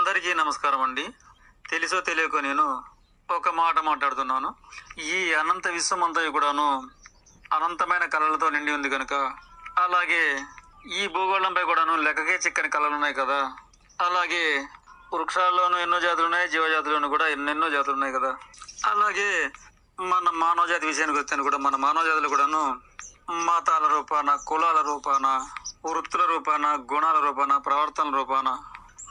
అందరికీ నమస్కారం అండి. తెలుసో తెలియకో నేను ఒక మాట మాట్లాడుతున్నాను. ఈ అనంత విశ్వం అంతా కూడాను అనంతమైన కళలతో నిండి ఉంది కనుక అలాగే ఈ భూగోళంపై కూడాను లెక్కకే చిక్కని కళలు ఉన్నాయి కదా. అలాగే వృక్షాల్లోనూ ఎన్నో జాతులు ఉన్నాయి జీవజాతుల్లోనూ కూడా ఎన్నెన్నో జాతులు ఉన్నాయి కదా. అలాగే మన మానవ జాతి విషయానికి వస్తే కూడా మన మానవ జాతులు కూడాను మతాల రూపాన కులాల రూపాన వృత్తుల రూపాన గుణాల రూపాన ప్రవర్తన రూపాన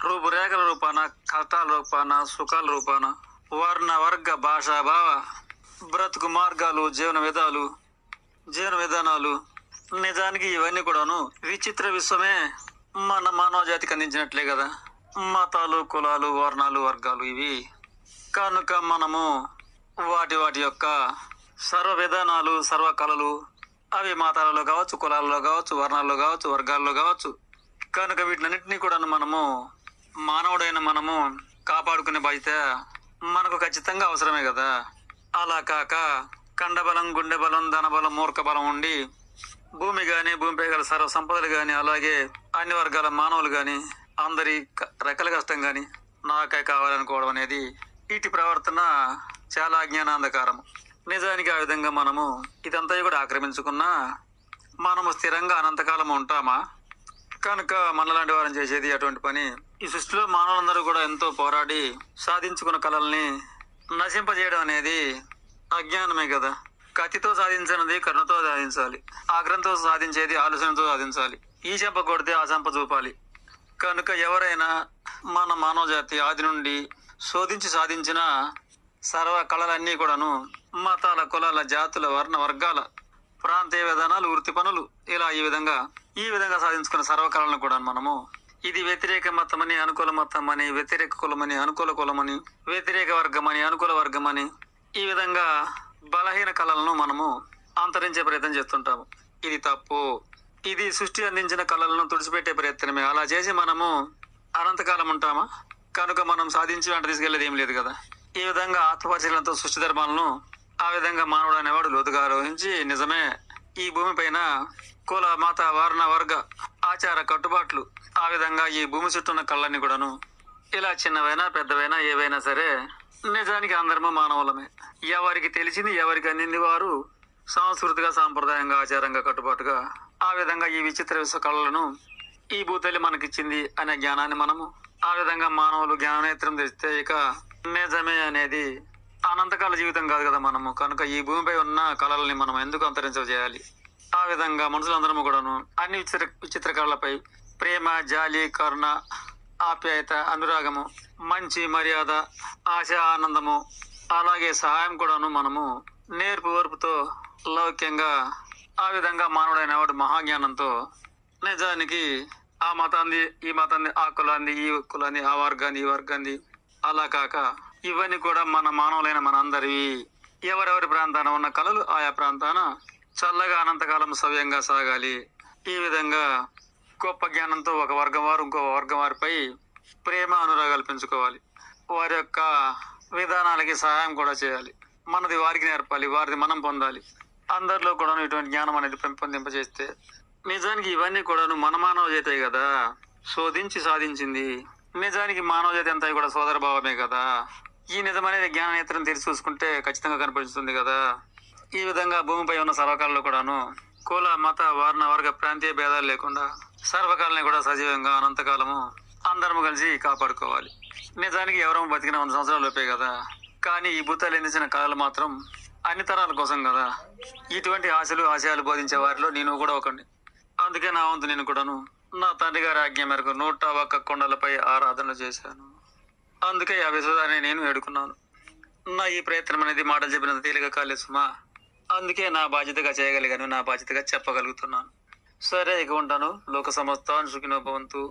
రూపురేఖల రూపాన కష్టాల రూపాన సుఖాల రూపాన వర్ణ వర్గ భాష భావ బ్రతుకు మార్గాలు జీవన విధాలు జీవన విధానాలు నిజానికి ఇవన్నీ కూడాను విచిత్ర విశ్వమే మన మానవ జాతికి అందించినట్లే కదా. మతాలు కులాలు వర్ణాలు వర్గాలు ఇవి. కనుక మనము వాటి వాటి యొక్క సర్వ విధానాలు సర్వ కళలు అవి మతాలలో కావచ్చు కులాలలో కావచ్చు వర్ణాల్లో కావచ్చు వర్గాల్లో కావచ్చు కనుక వీటినన్నింటినీ కూడా మనము మానవుడైన మనము కాపాడుకునే బాధ్యత మనకు ఖచ్చితంగా అవసరమే కదా. అలా కాక కండబలం గుండె బలం ధనబలం మూర్ఖ బలం ఉండి భూమి కానీ భూమిపై గల సర్వ సంపదలు కానీ అలాగే అన్ని వర్గాల మానవులు కానీ అందరి క- రెక్కల కష్టం కానీ నాకే కావాలనుకోవడం అనేది ఇటు ప్రవర్తన చాలా అజ్ఞానాంధకారం. నిజానికి ఆ విధంగా మనము ఇదంతా కూడా ఆక్రమించుకున్నా మనము స్థిరంగా అనంతకాలం ఉంటామా? కనుక మనలాంటి వారం చేసేది అటువంటి పని ఈ సృష్టిలో మానవులందరూ కూడా ఎంతో పోరాడి సాధించుకున్న కళల్ని నశింపజేయడం అనేది అజ్ఞానమే కదా. కత్తితో సాధించినది కర్ణతో సాధించాలి. ఆగ్రహంతో సాధించేది ఆలోచనతో సాధించాలి. ఈ చెంప కొడితే ఆ చెంప చూపాలి. కనుక ఎవరైనా మన మానవ జాతి ఆది నుండి శోధించి సాధించిన సర్వ కళలన్నీ కూడాను మతాల కులాల జాతుల వర్ణ వర్గాల ప్రాంతీయ విధానాలు వృత్తి పనులు ఇలా ఈ విధంగా ఈ విధంగా సాధించుకున్న సర్వ కళలను కూడా మనము ఇది వ్యతిరేక మతమని అనుకూల మతమని వ్యతిరేక కులమని అనుకూల కులమని వ్యతిరేక వర్గమని అనుకూల వర్గమని ఈ విధంగా బలహీన కళలను మనము అంతరించే ప్రయత్నం చేస్తుంటాము. ఇది తప్పు. ఇది సృష్టి అందించిన కళలను తుడిచిపెట్టే ప్రయత్నమే. అలా చేసి మనము అనంతకాలం ఉంటామా? కనుక మనం సాధించి వెంట తీసుకెళ్ళేది ఏం లేదు కదా. ఈ విధంగా ఆత్మపరిశీలనతో సృష్టి ధర్మాలను ఆ విధంగా మానవుడు అనేవాడు లోతుగా ఆలోచించి నిజమే ఈ భూమిపైన కుల మత వర్ణ వర్గ ఆచార కట్టుబాట్లు ఆ విధంగా ఈ భూమి చుట్టూ ఉన్న కళ్ళని కూడాను ఇలా చిన్నవైనా పెద్దవైనా ఏవైనా సరే నిజానికి అందరము మానవులమే. ఎవరికి తెలిసింది ఎవరికి అందింది వారు సాంస్కృతిక సాంప్రదాయంగా ఆచారంగా కట్టుబాటుగా ఆ విధంగా ఈ విచిత్ర విశ్వ కళలను ఈ భూతల్లి మనకిచ్చింది అనే జ్ఞానాన్ని మనము ఆ విధంగా మానవులు జ్ఞాననేత్రం తెస్తే ఇక నిజమే అనేది అనంతకాల జీవితం కాదు కదా మనము. కనుక ఈ భూమిపై ఉన్న కళల్ని మనం ఎందుకు అంతరించజేయాలి ఆ విధంగా మనుషులందరము కూడాను అన్ని విచిత్ర విచిత్ర కళలపై ప్రేమ జాలి కరుణ ఆప్యాయత అనురాగము మంచి మర్యాద ఆశ ఆనందము అలాగే సహాయం కూడాను మనము నేర్పు ఓర్పుతో లౌక్యంగా ఆ విధంగా మానవుడైన వాడు మహాజ్ఞానంతో నిజానికి ఆ మతాన్ని ఈ మతాన్ని ఆ కులాన్ని ఈ కులాన్ని ఆ వర్గాన్ని ఈ వర్గాన్ని అలా కాక ఇవన్నీ కూడా మన మానవులైన మన అందరివి ఎవరెవరి ప్రాంతాన ఉన్న కళలు ఆయా ప్రాంతాన చల్లగా అనంతకాలం సవ్యంగా సాగాలి. ఈ విధంగా గొప్ప జ్ఞానంతో ఒక వర్గం వారు ఇంకో వర్గం వారిపై ప్రేమ అనురాగాలు పెంచుకోవాలి వారి యొక్క విధానాలకి సహాయం కూడా చేయాలి. మనది వారికి నేర్పాలి వారిది మనం పొందాలి. అందరిలో కూడా ఇటువంటి జ్ఞానం అనేది పెంపొందింపజేస్తే నిజానికి ఇవన్నీ కూడాను మన మానవ జాతే కదా. శోధించి సాధించింది. నిజానికి మానవ జాతి అంతా కూడా సోదర భావమే కదా. ఈ నిజం అనేది జ్ఞాన నేత్రం తెరిచి చూసుకుంటే ఖచ్చితంగా కనిపిస్తుంది కదా. ఈ విధంగా భూమిపై ఉన్న సర్వకాలలో కూడాను కుల మత వర్ణ వర్గ ప్రాంతీయ భేదాలు లేకుండా సర్వకాలని కూడా సజీవంగా అనంతకాలము అందరము కలిసి కాపాడుకోవాలి. నిజానికి ఎవరము బతికిన వంద సంవత్సరాలు లోపే కదా. కానీ ఈ భూతాలు ఎందించిన కళలు మాత్రం అన్ని తరాల కోసం కదా. ఇటువంటి ఆశలు ఆశయాలు బోధించే వారిలో నేను కూడా ఒకటి అందుకే నా వంతు నేను కూడాను నా తండ్రి గారి ఆజ్ఞ మేరకు నూట ఒక్క కొండలపై ఆరాధన చేశాను. అందుకే ఆ విశ్వదాన్ని నేను వేడుకున్నాను. నా ఈ ప్రయత్నం అనేది మాటలు చెప్పినంత తేలిక కాలేదు సుమా. అందుకే నా బాధ్యతగా చేయగలిగాను నా బాధ్యతగా చెప్పగలుగుతున్నాను. సరే ఇక ఉంటాను. లోక సమస్త సుఖినోభవంతు